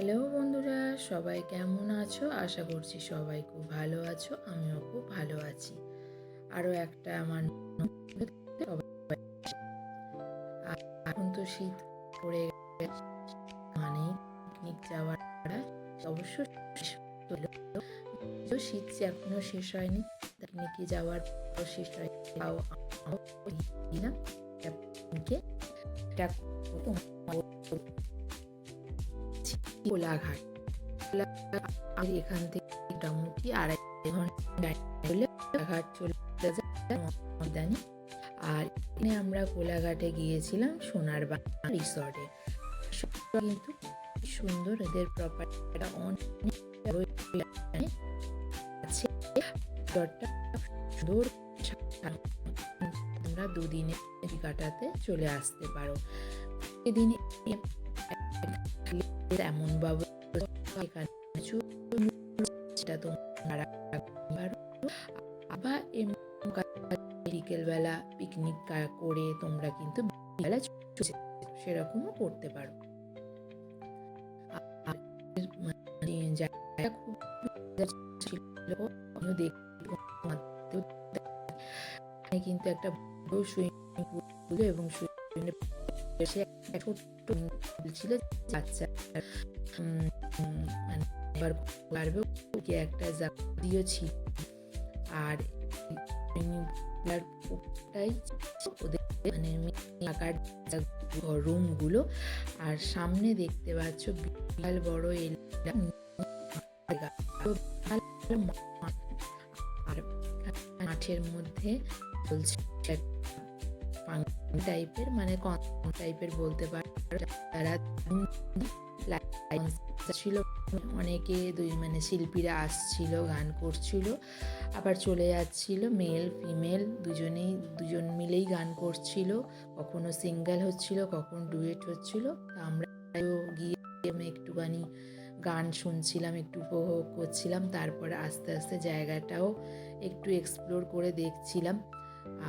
Hello বন্ধুরা, সবাই কেমন আছো? আশা করছি সবাই খুব ভালো আছো, আমিও খুব ভালো আছি। আরও একটা আমার এখন তো শীত পড়ে মানে পিকনিক যাওয়ার অবশ্য শীত এখনও শেষ হয়নি পিকনিকে যাওয়ার শেষ হয় আমরাও দিলাম। কোলাঘাট। আর এখান থেকে মোটামুটি আড়াই ঘণ্টা চলে যায় আর এখানে আমরা কোলাঘাটে গিয়েছিলাম সোনার বাংলা রিসর্টে কিন্তু সুন্দর এদের প্রপার্টিটা অনেক সুন্দর। তোমরা দুদিনে কাটাতে চলে আসতে পারো। এদিন এখানে সেটা আবার পিকনিক করে তোমরা কিন্তু সেরকমও করতে পারো। কিন্তু একটা সুইমিং পুল এবং সুইমিং একটা ছোট্ট ছিল বাচ্চা মানে এবার পারবে কি একটা জাতীয় ছিল আর ওদের মানে রুমগুলো আর সামনে দেখতে পাচ্ছ বিশাল বড় এলাকা। আর মাঠের মধ্যে চলছে টাইপের মানে কন টাইপের বলতে পারো তারা ছিল, অনেকে দুই মানে শিল্পীরা আসছিল, গান করছিল, আবার চলে যাচ্ছিল মেল ফিমেল দুজনেই, দুজন মিলেই গান করছিল, কখনো সিঙ্গেল হচ্ছিল, কখন ডুয়েট হচ্ছিল, তা আমরা গিয়ে একটুখানি গান শুনছিলাম, একটু উপভোগ করছিলাম, তারপরে আস্তে আস্তে জায়গাটাও একটু এক্সপ্লোর করে দেখছিলাম,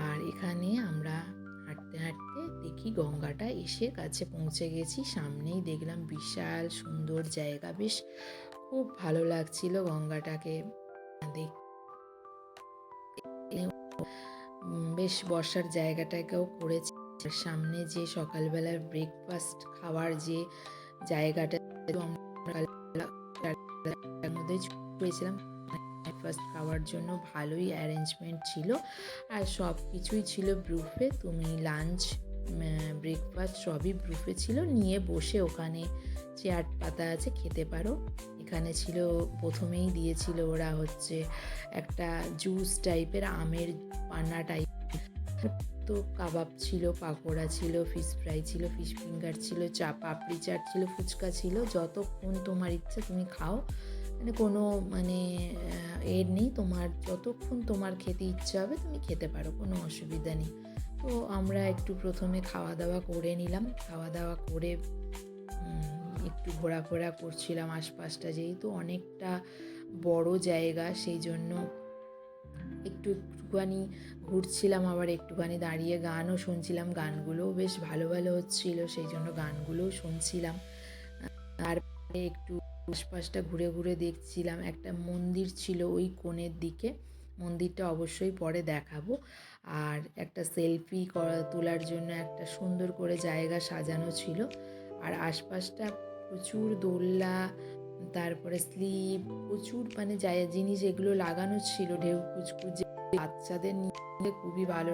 আর এখানে আমরা হাঁটতে দেখি গঙ্গাটা এসে কাছে পৌঁছে গেছি। সামনেই দেখলাম বিশাল সুন্দর জায়গা। বেশ খুব ভালো লাগছিল গঙ্গাটাকে দেখ বেশ বসার জায়গাটাকেও করেছে। সামনে যে সকালবেলার ব্রেকফাস্ট খাওয়ার যে জায়গাটা মধ্যে হয়েছিলাম ব্রেকফাস্ট খাওয়ার জন্য ভালোই অ্যারেঞ্জমেন্ট ছিল। আর সব কিছুই ছিল ব্রুফে তুমি লাঞ্চ ব্রেকফাস্ট সবই ব্রুফে ছিল। নিয়ে বসে ওখানে চেয়ার পাতা আছে, খেতে পারো। এখানে ছিল, প্রথমেই দিয়েছিল ওরা হচ্ছে একটা জুস টাইপের আমের পান্না টাইপ তো কাবাব ছিল, পাকোড়া ছিল ফিশ ফ্রাই ছিল ফিশ ফিঙ্গার ছিল, চা, পাপড়ি চাট ছিল, ফুচকা ছিল। যতক্ষণ তোমার ইচ্ছা তুমি খাও। মানে কোনো মানে এর নেই। তোমার যতক্ষণ তোমার খেতে ইচ্ছা হবে, তুমি খেতে পারো, কোনো অসুবিধা নেই। তো আমরা একটু প্রথমে খাওয়া দাওয়া করে নিলাম। খাওয়া দাওয়া করে একটু ঘোরাফেরা করছিলাম আশপাশটা যেহেতু অনেকটা বড় জায়গা, সেই জন্য একটু একটুখানি ঘুরছিলাম, আবার একটুখানি দাঁড়িয়ে গানও শুনছিলাম। গানগুলোও বেশ ভালো ভালো হচ্ছিল, সেই জন্য গানগুলোও শুনছিলাম। তারপরে একটু আশপাশটা ঘুরে ঘুরে দেখছিলাম। একটা মন্দির ছিল ওই কোণের দিকে। মন্দিরটা অবশ্যই পরে দেখাবো। আর একটা সেলফি তোলার জন্য একটা সুন্দর করে জায়গা সাজানো ছিল। আর আশপাশটা প্রচুর দোলনা, তারপরে স্লিপ, প্রচুর মানে জায়গা জিনিস এগুলো লাগানো ছিল, ঢেউ কুচকুচ বাচ্চাদের নিয়ে খুবই ভালো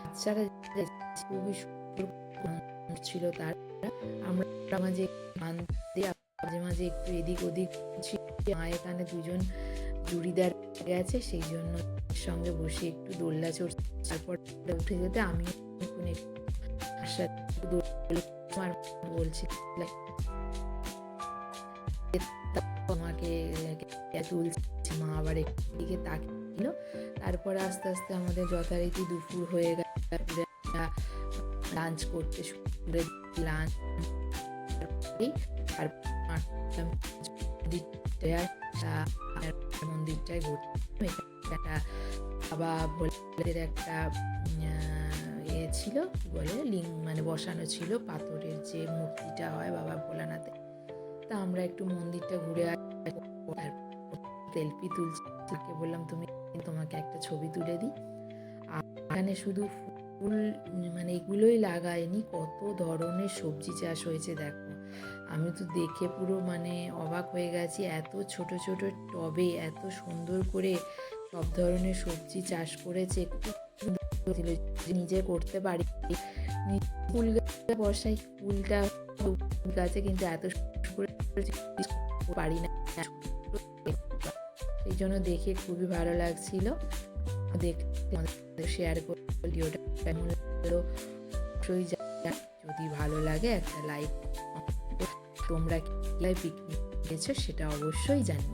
বাচ্চারা খুবই সুন্দর ছিল তার। আমরা মাঝে মাঝে মাঝে একটু এদিক ওদিক। মা এখানে দুজন জুড়িদার গেছে, সেই জন্য সঙ্গে বসে একটু দোল্লা চড়ছে। তারপর উঠে যেতে আমি আমার বলছি আমাকে তুলছে, মা আবার তাকিয়েছিল তারপরে আস্তে আস্তে আমাদের যথারীতি দুপুর হয়ে গেল। লাঞ্চ করতে শুরু লাঞ্চ আর মন্দিরটায় ঘুরতে একটা বাবা ভোলের একটা ইয়ে ছিল বলে মানে বসানো ছিল পাথরের যে মূর্তিটা হয় বাবা তা আমরা একটু মন্দিরটা ঘুরে সেলফি তুলছি বললাম তুমি তোমাকে একটা ছবি তুলে দিই এখানে শুধু ফুল মানে এগুলোই লাগায়নি কত ধরনের সবজি চাষ হয়েছে দেখো আমি তো দেখে পুরো মানে অবাক হয়ে গেছি, এত ছোট ছোট টবে এত সুন্দর করে সব ধরনের সবজি চাষ করেছে নিজে করতে পারি, ফুল গাছ বসাই ফুলটা, ফুল গাছে কিন্তু এত করে পারি না। সেই জন্য দেখে খুবই ভালো লাগছিল। দেখতে শেয়ার করে ভিডিওটা কেমন যদি ভালো লাগে একটা লাইক তোমরা কি পিকনিক গেছো সেটা অবশ্যই জানিও।